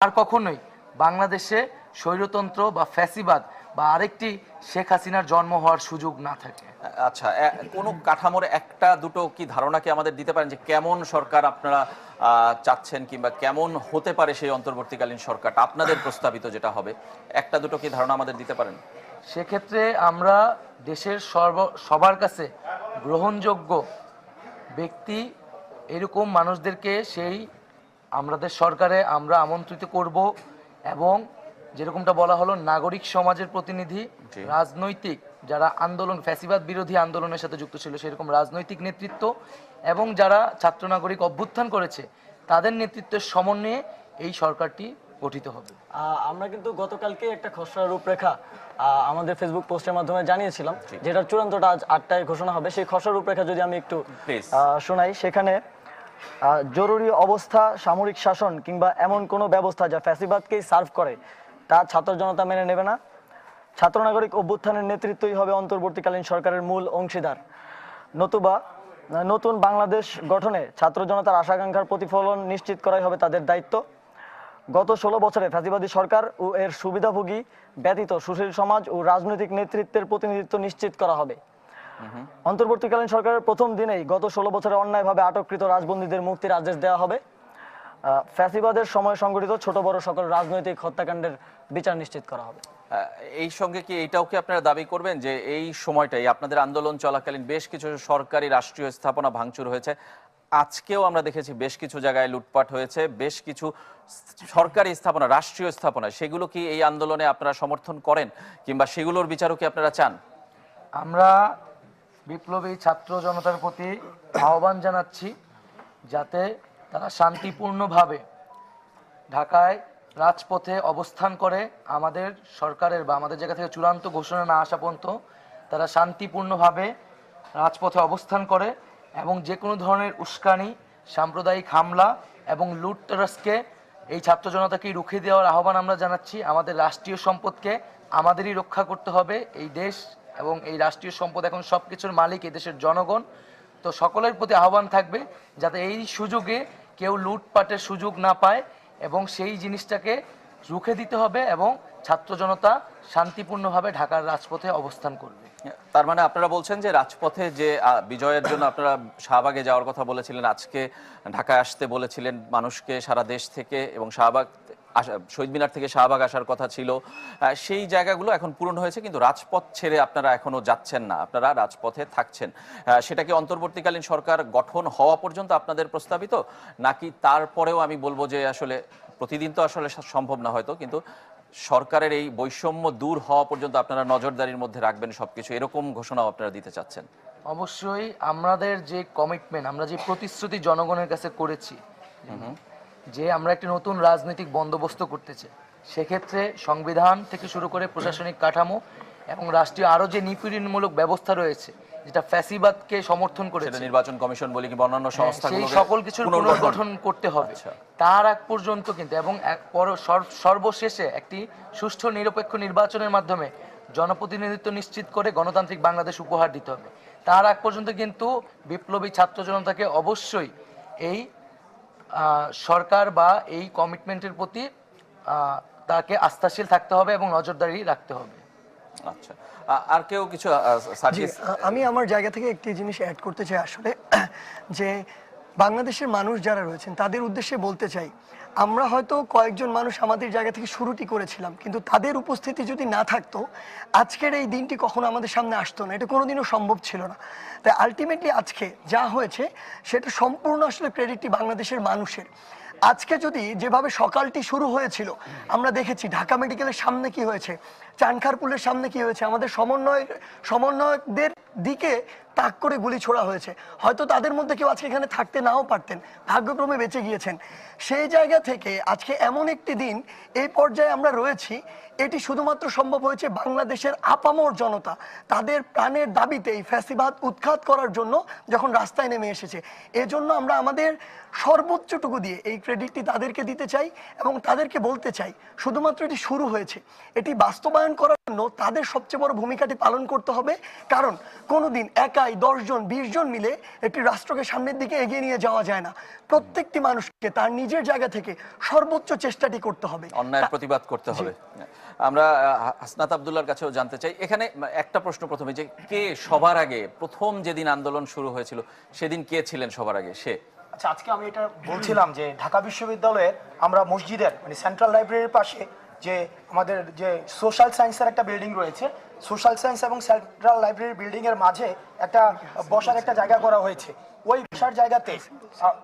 আর কখনোই বাংলাদেশে স্বৈরতন্ত্র বা ফ্যাসিবাদ বা আরেকটি শেখ হাসিনার জন্ম হওয়ার সুযোগ না থাকে। আচ্ছা কোনো কাঠামোর একটা দুটো কি ধারণা কি আমাদের দিতে পারেন যে কেমন সরকার আপনারা চাচ্ছেন কিংবা কেমন হতে পারে সেই অন্তর্বর্তীকালীন সরকারটা? আপনাদের প্রস্তাবিত যেটা হবে একটা দুটো কি ধারণা আমাদের দিতে পারেন? সেক্ষেত্রে আমরা দেশের সর্ব সবার কাছে গ্রহণযোগ্য ব্যক্তি এরকম মানুষদেরকে সেই আমাদের সরকারে আমরা আমন্ত্রিত করব এবং যেরকমটা বলা হলো নাগরিক সমাজের প্রতিনিধি। রাজনৈতিক যারা আন্দোলন ফ্যাসিবাদ বিরোধী আন্দোলনের সাথে যুক্ত ছিল সেরকম রাজনৈতিক নেতৃত্ব এবং যারা ছাত্র নাগরিক অভ্যুত্থান করেছে তাদের নেতৃত্বের সমন্বয়ে এই সরকারটি গঠিত হবে আমরা কিন্তু গতকালকে একটা খসড়া রূপরেখা আমাদের ফেসবুক পোস্টের মাধ্যমে জানিয়েছিলাম যেটার চূড়ান্তটা আজ আটটায় ঘোষণা হবে সেই খসড়া রূপরেখা যদি আমি একটু. শোনাই সেখানে জরুরি অবস্থা, সামরিক শাসন কিংবা এমন কোনো ব্যবস্থা যা ফ্যাসিবাদকেই সার্ভ করে, তা ছাত্র জনতা মেনে নেবে না। ছাত্র নাগরিক অভ্যুত্থানের নেতৃত্বই হবে অন্তর্বর্তীকালীন সরকারের মূল অংশীদার। নতুবা, নতুন বাংলাদেশ গঠনে ছাত্র জনতার আশাকাঙ্ক্ষার প্রতিফলন নিশ্চিত করাই হবে তাদের দায়িত্ব। গত ষোলো বছরে ফ্যাসিবাদী সরকার ও এর সুবিধাভোগী ব্যতীত সুশীল সমাজ ও রাজনৈতিক নেতৃত্বের প্রতিনিধিত্ব নিশ্চিত করা হবে। অন্তর্বর্তীকালীন সরকারের প্রথম দিনেই গত ষোলো বছরে অন্যায়ভাবে আটককৃত রাজবন্দীদের মুক্তির আদেশ দেওয়া হবে। ফ্যাসিবাদের সময় সংগঠিত ছোট বড় সকল রাজনৈতিক হত্যাকাণ্ডের বিচার নিশ্চিত করা হবে। এই সঙ্গে কি এটাও কি আপনারা দাবি করবেন যে এই সময়টাই আপনাদের আন্দোলন চলাকালীন বেশ কিছু সরকারি রাষ্ট্রীয় স্থাপনা ভাঙচুর হয়েছে? আজকেও আমরা দেখেছি বেশ কিছু জায়গায় লুটপাট হয়েছে বেশ কিছু সরকারি স্থাপনা রাষ্ট্রীয় স্থাপনা সেগুলো কি এই আন্দোলনে আপনারা সমর্থন করেন কিংবা সেগুলোর বিচারও কি আপনারা চান? আমরা বিপ্লবী ছাত্র জনতার প্রতি আহ্বান জানাচ্ছি যাতে তারা শান্তিপূর্ণভাবে ঢাকায় রাজপথে অবস্থান করে, আমাদের সরকারের বা আমাদের জায়গা থেকে চূড়ান্ত ঘোষণা না আসা পর্যন্ত তারা শান্তিপূর্ণভাবে রাজপথে অবস্থান করে এবং যে কোনো ধরনের উস্কানি, সাম্প্রদায়িক হামলা এবং লুটতরাসকে এই ছাত্র জনতাকে রুখে দেওয়ার আহ্বান আমরা জানাচ্ছি। আমাদের রাষ্ট্রীয় সম্পদকে আমাদেরই রক্ষা করতে হবে। এই দেশ এবং এই রাষ্ট্রীয় সম্পদ এখন সব কিছুর মালিক দেশের জনগণ। তো সকলের প্রতি আহ্বান থাকবে যাতে এই সুযোগে কেউ লুটপাটের সুযোগ না পায় এবং সেই জিনিসটাকে রুখে দিতে হবে এবং ছাত্র জনতা শান্তিপূর্ণভাবে ঢাকার রাজপথে অবস্থান করবে। তার মানে আপনারা বলছেন যে রাজপথে যে বিজয়ের জন্য আপনারা শাহবাগে যাওয়ার কথা বলেছিলেন, আজকে ঢাকায় আসতে বলেছিলেন মানুষকে সারা দেশ থেকে এবং শাহবাগ শহীদ মিনার থেকে শাহবাগ আসার কথা ছিল। সেই জায়গাগুলো এখন পূরণ হয়েছে কিন্তু রাজপথ ছেড়ে আপনারা এখনও যাচ্ছেন না। আপনারা রাজপথে থাকছেন। সেটা কি অন্তর্বর্তীকালীন সরকার গঠন হওয়া পর্যন্ত আপনাদের প্রস্তাবিত? নাকি তারপরেও আমি বলব যে আসলে প্রতিদিন তো আসলে সম্ভব না হয়তো কিন্তু সরকারের এই বৈষম্য দূর হওয়া পর্যন্ত আপনারা নজরদারির মধ্যে রাখবেন সবকিছু। এরকম ঘোষণাও আপনারা দিতে চাচ্ছেন। অবশ্যই আমাদের যে কমিটমেন্ট আমরা যে প্রতিশ্রুতি জনগণের কাছে করেছি যে আমরা একটি নতুন রাজনৈতিক বন্দোবস্ত করতে চাই। সেক্ষেত্রে সংবিধান থেকে শুরু করে প্রশাসনিক কাঠামো এবং রাষ্ট্রীয় আরও যে নিপীড়নমূলক ব্যবস্থা রয়েছে যেটা ফ্যাসিবাদকে সমর্থন করেছে নির্বাচন কমিশন বলি কিংবা অন্যান্য হ্যাঁ, সেই সংস্থা সকল কিছুর পুনর্গঠন করতে হবে। আচ্ছা। তার আগ পর্যন্ত কিন্তু এবং সর্বশেষে একটি সুষ্ঠু নিরপেক্ষ নির্বাচনের মাধ্যমে জনপ্রতিনিধিত্ব নিশ্চিত করে গণতান্ত্রিক বাংলাদেশ উপহার দিতে হবে। তার আগ পর্যন্ত কিন্তু বিপ্লবী ছাত্র জনতাকে অবশ্যই এই সরকার বা এই কমিটমেন্টের প্রতি তাকে আস্থাশীল থাকতে হবে এবং নজরদারি রাখতে হবে। আচ্ছা। আর কেউ কিছু আমি আমার জায়গা থেকে একটি জিনিস অ্যাড করতে চাই আসলে যে বাংলাদেশের মানুষ যারা রয়েছেন তাদের উদ্দেশ্যে বলতে চাই আমরা হয়তো কয়েকজন মানুষ আমাদের জায়গা থেকে শুরুটি করেছিলাম, কিন্তু তাদের উপস্থিতি যদি না থাকতো, আজকের এই দিনটি কখনো আমাদের সামনে আসতো না। এটা কোনোদিনও সম্ভব ছিল না। তাই আলটিমেটলি আজকে যা হয়েছে, সেটা সম্পূর্ণ আসলে ক্রেডিটটি বাংলাদেশের মানুষের। আজকে যদি যেভাবে সকালটি শুরু হয়েছিল, আমরা দেখেছি ঢাকা মেডিকেলের সামনে কি হয়েছে, চানখারপুলের সামনে কি হয়েছে, আমাদের সমন্বয়, সমন্বয়কদের দিকে তাক করে গুলি ছোড়া হয়েছে। হয়তো তাদের মধ্যে কেউ আজকে এখানে থাকতে নাও পারতেন। ভাগ্যক্রমে বেঁচে গিয়েছেন। সেই জায়গা থেকে আজকে এমন একটি দিন, এই পর্যায়ে আমরা রয়েছি। এটি শুধুমাত্র সম্ভব হয়েছে বাংলাদেশের আপামর জনতা। তাদের প্রাণের দাবিতে এই ফ্যাসিবাদ উৎখাত করার জন্য যখন রাস্তায় নেমে এসেছে। এজন্য আমরা আমাদের সর্বোচ্চটুকু দিয়ে এই ক্রেডিটটি তাদেরকে দিতে চাই এবং তাদেরকে বলতে চাই, শুধুমাত্র এটি শুরু হয়েছে। এটি বাস্তবায়ন করার জন্য তাদের সবচেয়ে বড় ভূমিকাটি পালন করতে হবে। কারণ কোনোদিন একা ভাই দশজন বিশ জন মিলে একটি রাষ্ট্রকে সামনের দিকে এগিয়ে নিয়ে যাওয়া যায় না। প্রত্যেকটি মানুষকে তার নিজের জায়গা থেকে সর্বোচ্চ চেষ্টাটি করতে হবে। অন্যায়ের প্রতিবাদ করতে হবে। আমরা হাসনাত আবদুল্লার কাছেও জানতে চাই। এখানে একটা প্রশ্ন প্রথমে যে কে সবার আগে প্রথম যেদিন আন্দোলন শুরু হয়েছিল সেদিন কে ছিলেন সবার আগে? সে। আচ্ছা আজকে আমি এটা বলছিলাম যে ঢাকা বিশ্ববিদ্যালয়ের আমরা মসজিদের মানে সেন্ট্রাল লাইব্রেরির পাশে যে আমাদের যে সোশ্যাল সায়েন্সের একটা বিল্ডিং রয়েছে সোশ্যাল সায়েন্স এবং সেন্ট্রাল লাইব্রেরি বিল্ডিং এর মাঝে একটা বসার একটা জায়গা করা হয়েছে। ওই বসার জায়গাতে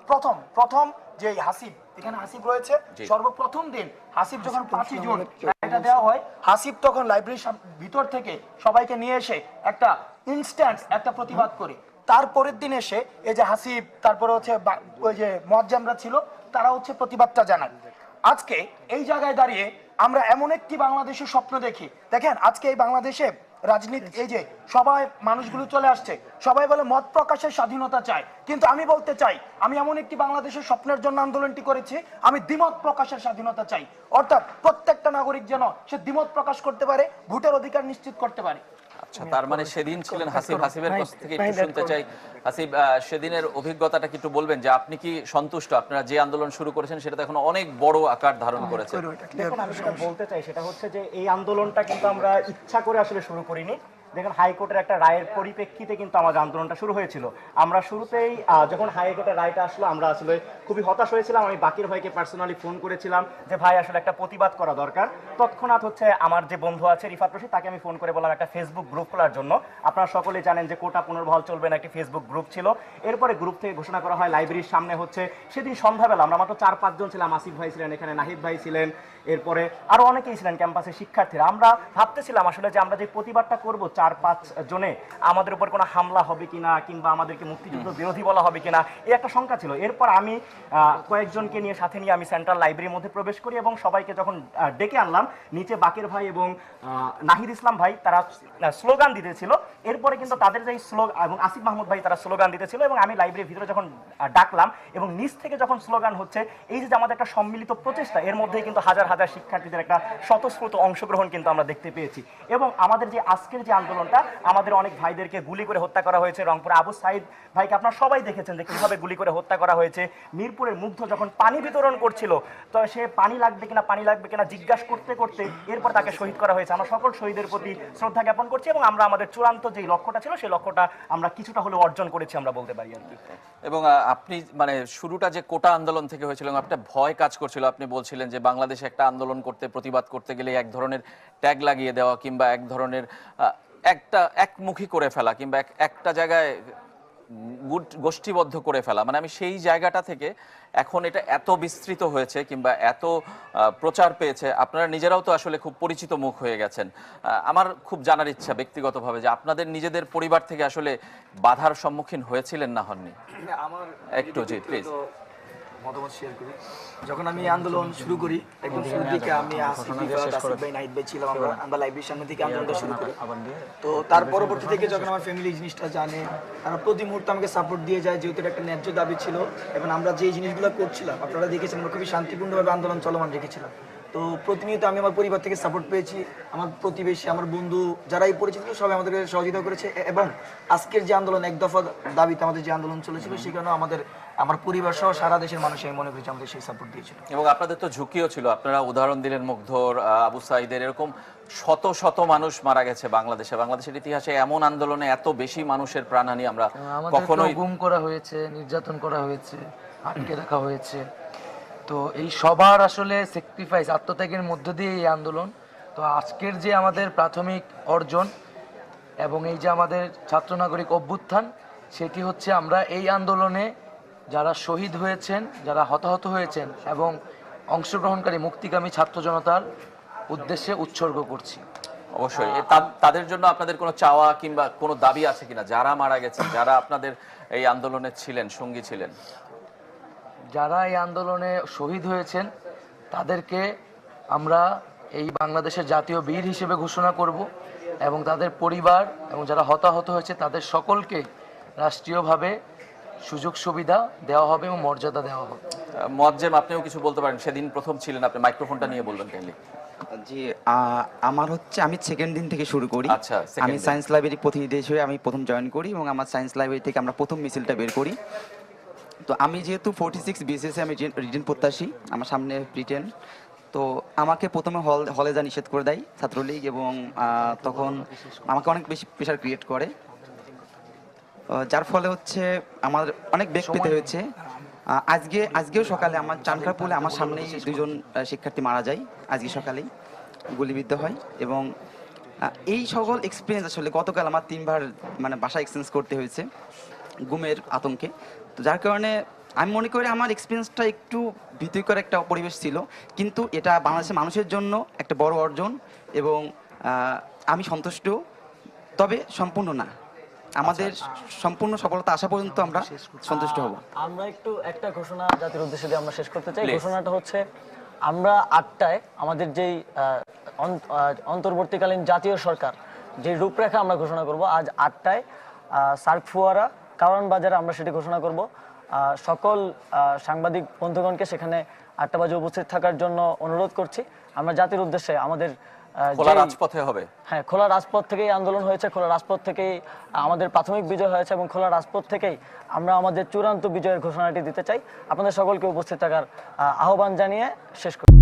প্রথম প্রথম যে হাসিব এখানে হাসিব রয়েছে। সর্বপ্রথম দিন হাসিব যখন পাঁচই জুন এটা দেওয়া হয় হাসিব তখন লাইব্রেরির ভিতর থেকে সবাইকে নিয়ে এসে একটা ইনস্ট্যান্ট একটা প্রতিবাদ করে। তারপরের দিন এসে এই যে হাসিব তারপরে হচ্ছে বা- ওই যে মজ্জামরা ছিল তারা হচ্ছে প্রতিবাদটা জানান আজকে এই জায়গায় দাঁড়িয়ে আমরা এমন একটি বাংলাদেশের স্বপ্ন দেখি। দেখেন আজকে এই বাংলাদেশে রাজনীতি এই যে সবাই মানুষগুলো চলে আসছে সবাই বলে মত প্রকাশের স্বাধীনতা চায় কিন্তু আমি বলতে চাই আমি এমন একটি বাংলাদেশের স্বপ্নের জন্য আন্দোলনটি করেছি আমি দ্বিমত প্রকাশের স্বাধীনতা চাই। অর্থাৎ প্রত্যেকটা নাগরিক যেন সে দ্বিমত প্রকাশ করতে পারে ভোটের অধিকার নিশ্চিত করতে পারে। আচ্ছা তার মানে সেদিন ছিলেন হাসিব হাসিবের কাছ থেকে একটু শুনতে চাই। হাসিব আহ, সেদিনের অভিজ্ঞতাটা কি একটু বলবেন? যে আপনি কি সন্তুষ্ট? আপনারা যে আন্দোলন শুরু করেছেন সেটা তো এখন অনেক বড় আকার ধারণ করেছে। দেখুন আমি যেটা বলতে চাই সেটা হচ্ছে যে এই আন্দোলনটা কিন্তু আমরা ইচ্ছা করে আসলে শুরু করিনি। দেখুন, হাইকোর্টের একটা রায়ের পরিপ্রেক্ষিতে কিন্তু আমাদের আন্দোলনটা শুরু হয়েছিল। আমরা শুরুতেই যখন হাইকোর্টের রায়টা আসলো, আমরা আসলে খুবই হতাশ হয়েছিলাম। আমি বাকির ভাইকে পার্সোনালি ফোন করেছিলাম যে, ভাই, আসলে একটা প্রতিবাদ করা দরকার। তৎক্ষণাৎ হচ্ছে আমার যে বন্ধু আছে, রিফাত রশিদ, তাকে আমি ফোন করে বললাম, একটা ফেসবুক গ্রুপ খোলার জন্য। আপনারা সকলে জানেন যে, কোটা পুনর্বহাল চলবে না, একটি ফেসবুক গ্রুপ ছিল। এরপরে গ্রুপ থেকে ঘোষণা করা হয় লাইব্রেরির সামনে হচ্ছে, সেদিন সন্ধ্যাবেলা আমরা মাত্র চার পাঁচজন ছিলাম। আসিফ ভাই ছিলেন এখানে, নাহিদ ভাই ছিলেন। এরপরে আরও অনেকেই ছিলেন ক্যাম্পাসের শিক্ষার্থীরা। আমরা ভাবতেছিলাম আসলে যে, আমরা যে প্রতিবাদটা করব চার পাঁচ জনে আমাদের উপর কোনো হামলা হবে কিনা কিংবা আমাদেরকে মুক্তিযুদ্ধ বিরোধী বলা হবে কিনা এই একটা শঙ্কা ছিল। এরপর আমি কয়েকজনকে নিয়ে সাথে নিয়ে আমি সেন্ট্রাল লাইব্রেরির মধ্যে প্রবেশ করি এবং সবাইকে যখন ডেকে আনলাম নিচে বাকের ভাই এবং নাহিদ ইসলাম ভাই তারা স্লোগান দিতেছিল। এরপরে কিন্তু তাদের যে স্লোগান এবং আসিফ মাহমুদ ভাই তারা স্লোগান দিতেছিল এবং আমি লাইব্রেরির ভিতরে যখন ডাকলাম এবং নিচ থেকে যখন স্লোগান হচ্ছে এই যে আমাদের একটা সম্মিলিত প্রচেষ্টা এর মধ্যে কিন্তু হাজার হাজার শিক্ষার্থীদের একটা স্বতঃস্ফূর্ত অংশগ্রহণ কিন্তু আমরা দেখতে পেয়েছি। এবং আমাদের যে আজকের যে আন্দোলনটা আমাদের অনেক ভাইদেরকে গুলি করে হত্যা করা হয়েছে রংপুর। আবু সাইদ ভাইকে আপনারা সবাই দেখেছেন যে কীভাবে গুলি করে হত্যা করা হয়েছে। মিরপুরের মুগ্ধ যখন পানি বিতরণ করছিল, তো সে পানি লাগবে কিনা, পানি লাগবে কিনা জিজ্ঞাসা করতে করতে এরপর তাকে শহীদ করা হয়েছে। আমরা সকল শহীদের প্রতি শ্রদ্ধা জ্ঞাপন করছি এবং আমরা আমাদের চূড়ান্ত যে লক্ষ্যটা ছিল, সেই লক্ষ্যটা আমরা কিছুটা হলেও অর্জন করেছি আমরা বলতে পারি আর এবং আপনি মানে শুরুটা যে কোটা আন্দোলন থেকে হয়েছিল এবং একটা ভয় কাজ করছিল, আপনি বলছিলেন যে বাংলাদেশে একটা আন্দোলন করতে, প্রতিবাদ করতে গেলে এক ধরনের ট্যাগ লাগিয়ে দেওয়া কিংবা এক ধরনের একটা একমুখী করে ফেলা কিংবা এক- একটা জায়গায় গোষ্ঠীবদ্ধ করে ফেলা। মানে আমি সেই জায়গাটা থেকে এখন এটা এত বিস্তৃত হয়েছে কিংবা এত প্রচার পেয়েছে আপনারা নিজেরাও তো আসলে খুব পরিচিত মুখ হয়ে গেছেন। আমার খুব জানার ইচ্ছা ব্যক্তিগতভাবে যে আপনাদের নিজেদের পরিবার থেকে আসলে বাধার সম্মুখীন হয়েছিলেন না হননি? আমার একটু জি প্লিজ মতামত শেয়ার করি। যখন আমি আন্দোলন শুরু করি একদম শুরু থেকে আমি আসিফ ভাই নাহিদ ভাই ছিলাম আমরা আমরা লাইব্রেরির সামনে থেকে আন্দোলনটা শুরু করি। তো তার পরবর্তী থেকে যখন আমার ফ্যামিলি জিনিসটা জানে তারা প্রতি মুহূর্তে আমাকে সাপোর্ট দিয়ে যায় যেহেতু এটা একটা ন্যায্য দাবি ছিল। এবং আমরা যে জিনিসগুলো করছিলাম আপনারা দেখেছেন আমরা খুবই শান্তিপূর্ণভাবে আন্দোলন চলমান রেখেছিলাম। তো প্রতিনিয়ত আমি আমার পরিবার থেকে সাপোর্ট পেয়েছি আমার প্রতিবেশী আমার বন্ধু যারাই পরিচিত সবাই আমাদেরকে সহযোগিতা করেছে। এবং আজকের যে আন্দোলন এক দফা দাবিতে আমাদের যে আন্দোলন চলেছিল সেখানেও আমাদের আমার পরিবার সহ সারা দেশের মানুষ আমি মনে করেছি আমাদের সেই সাপোর্ট দিয়েছিল। এবং আপনাদের তো ঝুঁকিও ছিল। আপনারা উদাহরণ দিলেন মুগ্ধর আবু সাইদের এরকম শত শত মানুষ মারা গেছে বাংলাদেশে। বাংলাদেশের ইতিহাসে এমন আন্দোলনে এত বেশি মানুষের প্রাণহানি আমরা কখনোই গুম করা হয়েছে নির্যাতন করা হয়েছে আটকে রাখা হয়েছে। তো এই সবার আসলে স্যাক্রিফাইস আত্মত্যাগের মধ্য দিয়ে এই আন্দোলন। তো আজকের যে আমাদের প্রাথমিক অর্জন এবং এই যে আমাদের ছাত্র নাগরিক অভ্যুত্থান, সেটি হচ্ছে আমরা এই আন্দোলনে যারা শহীদ হয়েছেন, যারা হতাহত হয়েছেন এবং অংশগ্রহণকারী মুক্তিকামী ছাত্র জনতার উদ্দেশ্যে উৎসর্গ করছি। অবশ্যই। তাদের জন্য আপনাদের কোনো চাওয়া কিংবা কোনো দাবি আছে কিনা? যারা মারা গেছেন, যারা আপনাদের এই আন্দোলনে ছিলেন, সঙ্গী ছিলেন? যারা এই আন্দোলনে শহীদ হয়েছেন তাদেরকে আমরা এই বাংলাদেশের জাতীয় বীর হিসেবে ঘোষণা করব এবং তাদের পরিবার এবং যারা হতাহত হয়েছে তাদের সকলকে রাষ্ট্রীয়ভাবে সুযোগ সুবিধা দেওয়া হবে এবং মর্যাদা দেওয়া হবে। মজ্জেম আপনিও কিছু বলতে পারেন? সেদিন প্রথম ছিলেন আপনি মাইক্রোফোনটা নিয়ে বলবেন কাইন্ডলি জি আমার হচ্ছে আমি সেকেন্ড দিন থেকে শুরু করি। আচ্ছা, আমি সায়েন্স লাইব্রেরি প্রতিনিধি হিসেবে আমি প্রথম জয়েন করি এবং আমার সায়েন্স লাইব্রেরি থেকে আমরা প্রথম মিছিলটা বের করি। তো আমি যেহেতু ফোর্টি সিক্স বিএসএসে আমি রিটেন প্রত্যাশী আমার সামনে রিটেন তো আমাকে প্রথমে হল হলে যা নিষেধ করে দেয় ছাত্রলীগ এবং তখন আমাকে অনেক বেশি প্রেশার ক্রিয়েট করে। যার ফলে হচ্ছে আমার অনেক বেগ পেতে হয়েছে। আজকে আজকেও সকালে আমার চানখা পুলে আমার সামনেই দুজন শিক্ষার্থী মারা যায় আজকে সকালেই। গুলিবিদ্ধ হয় এবং এই সকল এক্সপিরিয়েন্স আসলে গতকাল আমার তিনবার মানে বাসা এক্সচেঞ্জ করতে হয়েছে। গুমের আতঙ্কে। তো যার কারণে আমি মনে করি আমার এক্সপিরিয়েন্সটা একটু ভীতিকর একটা পরিবেশ ছিল। কিন্তু এটা বাংলাদেশের মানুষের জন্য একটা বড় অর্জন এবং আমি সন্তুষ্ট। তবে সম্পূর্ণ না। আমাদের সম্পূর্ণ সফলতা আসা পর্যন্ত আমরা সন্তুষ্ট হব। আমরা একটু একটা ঘোষণা জাতির উদ্দেশ্যে দিয়ে আমরা শেষ করতে চাই। ঘোষণাটা হচ্ছে আমরা আটটায় আমাদের যেই অন্তর্বর্তীকালীন জাতীয় সরকার যে রূপরেখা আমরা ঘোষণা করব আজ আটটায় সার্ক ফুয়ারা কারণ বাজারে আমরা সেটি ঘোষণা করব। সকল সাংবাদিক বন্ধুগণকে সেখানে আটটা বাজে উপস্থিত থাকার জন্য অনুরোধ করছি। আমরা জাতির উদ্দেশ্যে আমাদের খোলা রাজপথে হবে। হ্যাঁ খোলা রাজপথ থেকেই আন্দোলন হয়েছে। খোলা রাজপথ থেকেই আমাদের প্রাথমিক বিজয় হয়েছে এবং খোলা রাজপথ থেকেই আমরা আমাদের চূড়ান্ত বিজয়ের ঘোষণাটি দিতে চাই। আপনাদের সকলকে উপস্থিত থাকার আহ, আহ্বান জানিয়ে শেষ করি